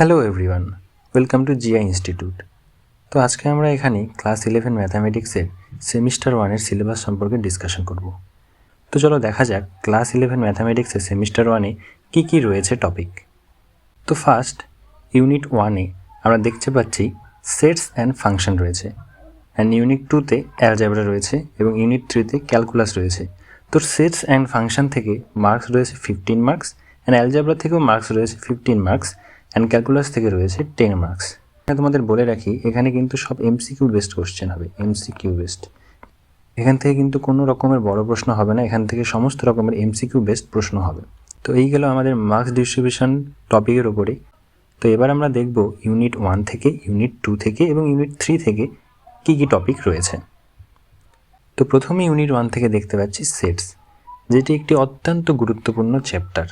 Hello everyone welcome to GI institute তো আজকে আমরা এখানে ক্লাস ইলেভেন ম্যাথামেটিক্সের সেমিস্টার ওয়ানের সিলেবাস সম্পর্কে ডিসকাশন করব। তো চলো দেখা যাক ক্লাস ইলেভেন ম্যাথামেটিক্সের সেমিস্টার ওয়ানে কী কী রয়েছে টপিক তো ফার্স্ট ইউনিট ওয়ানে আমরা দেখতে পাচ্ছি সেটস অ্যান্ড ফাংশন রয়েছে। অ্যান্ড ইউনিট টুতে অ্যালজাবরা রয়েছে এবং ইউনিট থ্রিতে ক্যালকুলাস রয়েছে। তো সেটস অ্যান্ড ফাংশন থেকে মার্কস রয়েছে ফিফটিন মার্কস অ্যান্ড অ্যালজাবরা থেকেও মার্কস রয়েছে ফিফটিন মার্কস অ্যান্ড ক্যালকুলাস থেকে রয়েছে টেন মার্কস এখানে তোমাদের বলে রাখি, এখানে কিন্তু সব এমসিকিউ বেস্ট কোশ্চেন হবে এমসিকিউ বেস্ট এখান থেকে কিন্তু কোনো রকমের বড় প্রশ্ন হবে না, এখান থেকে সমস্ত রকমের এমসিকিউ বেস্ট প্রশ্ন হবে। তো এই গেল আমাদের মার্কস ডিস্ট্রিবিউশন টপিকের ওপরে তো এবার আমরা দেখব ইউনিট ওয়ান থেকে ইউনিট টু থেকে এবং ইউনিট থ্রি থেকে কী কী টপিক রয়েছে। তো প্রথমে ইউনিট ওয়ান থেকে দেখতে পাচ্ছি সেটস যেটি একটি অত্যন্ত গুরুত্বপূর্ণ চ্যাপ্টার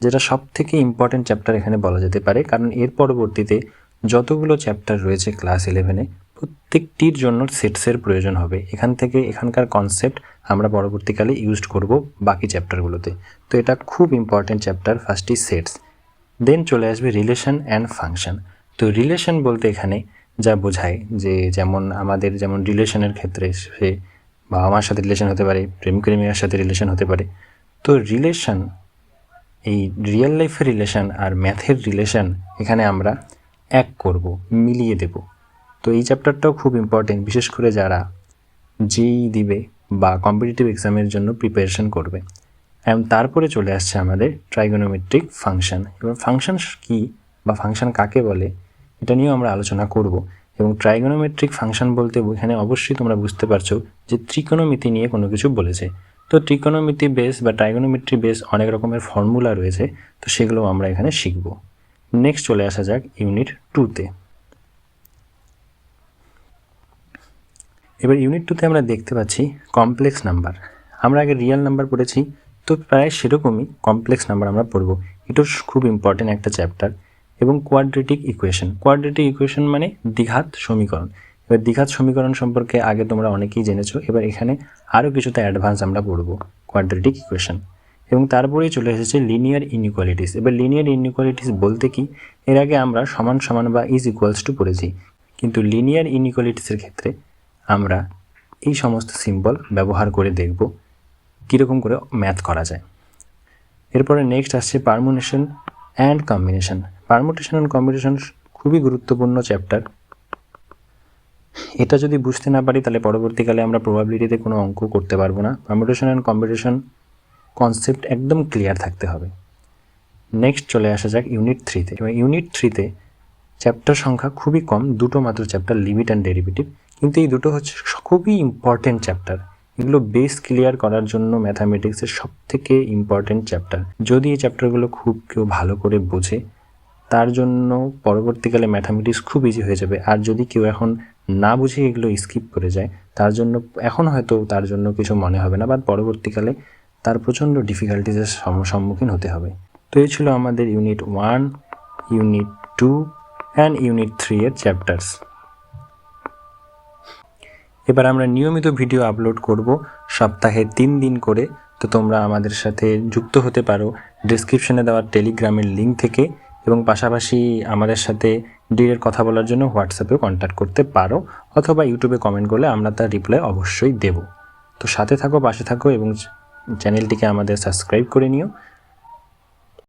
যেটা সব থেকে ইম্পর্টেন্ট চ্যাপ্টার এখানে বলা যেতে পারে, কারণ এর পরবর্তীতে যতগুলো চ্যাপ্টার রয়েছে ক্লাস ইলেভেনে প্রত্যেকটির জন্য সেটসের প্রয়োজন হবে। এখান থেকে এখানকার কনসেপ্ট আমরা পরবর্তীকালে ইউজ করব বাকি চ্যাপ্টারগুলোতে তো এটা খুব ইম্পর্টেন্ট চ্যাপ্টার ফার্স্টই সেটস দেন চলে আসবে রিলেশন অ্যান্ড ফাংশন তো রিলেশন বলতে এখানে যা বোঝায় যে যেমন আমাদের যেমন রিলেশনের ক্ষেত্রে সে বাবা মার সাথে রিলেশন হতে পারে প্রেমিক প্রেমিকার সাথে রিলেশন হতে পারে। তো রিলেশন এই রিয়েল লাইফের রিলেশন আর ম্যাথের রিলেশন এখানে আমরা এক করব, মিলিয়ে দেব। তো এই চ্যাপ্টারটাও খুব ইম্পর্টেন্ট বিশেষ করে যারা যেই দিবে বা কম্পিটিটিভ এক্সামের জন্য প্রিপারেশন করবে। এবং তারপরে চলে আসছে আমাদের ট্রাইগোনোমেট্রিক ফাংশন এবার ফাংশন কি বা ফাংশন কাকে বলে, এটা নিয়েও আমরা আলোচনা করব। এবং ট্রাইগোনোমেট্রিক ফাংশন বলতে এখানে অবশ্যই তোমরা বুঝতে পারছ যে ত্রিকোণমিতি নিয়ে কোনো কিছু বলেছে। তো ত্রিকোণমিতি বেস বা ট্রাইগোনোমেট্রি বেস অনেক রকমের ফর্মুলা রয়েছে, তো সেগুলো আমরা এখানে শিখব। নেক্সট চলে আসা যাক ইউনিট টুতে এবার ইউনিট টুতে আমরা দেখতে পাচ্ছি কমপ্লেক্স নাম্বার আমরা আগে রিয়েল নাম্বার পড়েছি, তো প্রায় সেরকমই কমপ্লেক্স নাম্বার আমরা পড়ব। এটাও খুব ইম্পর্টেন্ট একটা চ্যাপ্টার এবং কোয়াড্রেটিক ইকুয়েশন কোয়াড্রেটিক ইকুয়েশন মানে দ্বিঘাত সমীকরণ। এবার দ্বিঘাত সমীকরণ সম্পর্কে আগে তোমরা অনেকেই জেনেছো, এবার এখানে আরও কিছুটা অ্যাডভান্স আমরা পড়ব কোয়াড্রেটিক ইকুয়েশন এবং তারপরেই চলে এসেছে লিনিয়ার ইনইকুয়ালিটিস এবার লিনিয়ার ইনইকুয়ালিটিস বলতে কি? এর আগে আমরা সমান সমান বা ইজ ইকুয়ালস টু পড়েছি। কিন্তু লিনিয়ার ইনইকুয়ালিটিসের ক্ষেত্রে আমরা এই সমস্ত সিম্বল ব্যবহার করে দেখব কীরকম করে ম্যাথ করা যায়। এরপরে নেক্সট আসছে permutation and combination permutation and combination খুবই গুরুত্বপূর্ণ চ্যাপ্টার এটা যদি বুঝতে না পারি, তাহলে পরবর্তীকালে আমরা প্রবাবিলিটিতে কোনো অঙ্ক করতে পারব না। পারমুটেশন অ্যান্ড কম্বিনেশন কনসেপ্ট একদম ক্লিয়ার থাকতে হবে। নেক্সট চলে আসা যাক ইউনিট থ্রিতে এবার ইউনিট থ্রিতে চ্যাপ্টার সংখ্যা খুবই কম, দুটো মাত্র চ্যাপ্টার লিমিট অ্যান্ড ডেরিভেটিভ কিন্তু এই দুটো হচ্ছে খুবই ইম্পর্টেন্ট চ্যাপ্টার এগুলো বেস ক্লিয়ার করার জন্য ম্যাথামেটিক্সের সব থেকে ইম্পর্টেন্ট চ্যাপ্টার যদি এই চ্যাপ্টারগুলো খুব কেউ ভালো করে বোঝে তার জন্য পরবর্তীকালে ম্যাথামেটিক্স খুব ইজি হয়ে যাবে। আর যদি কেউ এখন না বুঝে এগুলো স্কিপ করে যায়, তার জন্য এখন হয়তো তার জন্য কিছু মনে হবে না বাট পরবর্তীকালে তার প্রচণ্ড ডিফিকাল্টিসের সম্মুখীন হতে হবে। তো এই ছিল আমাদের unit one unit two and unit three এর চ্যাপ্টার্স এবার আমরা নিয়মিত ভিডিও আপলোড করব সপ্তাহে তিন দিন করে। তো তোমরা আমাদের সাথে যুক্ত হতে পারো। ডিসক্রিপশনে দেওয়া টেলিগ্রামের লিঙ্ক থেকে। এবং পাশাপাশি আমাদের সাথে ডিরেক্ট কথা বলার জন্য হোয়াটসঅ্যাপেও কন্ট্যাক্ট করতে পারো অথবা ইউটিউবে কমেন্ট করলে আমরা তার রিপ্লাই অবশ্যই দেব। তো সাথে থাকো, পাশে থাকো এবং চ্যানেলটিকে আমাদের সাবস্ক্রাইব করে নিও।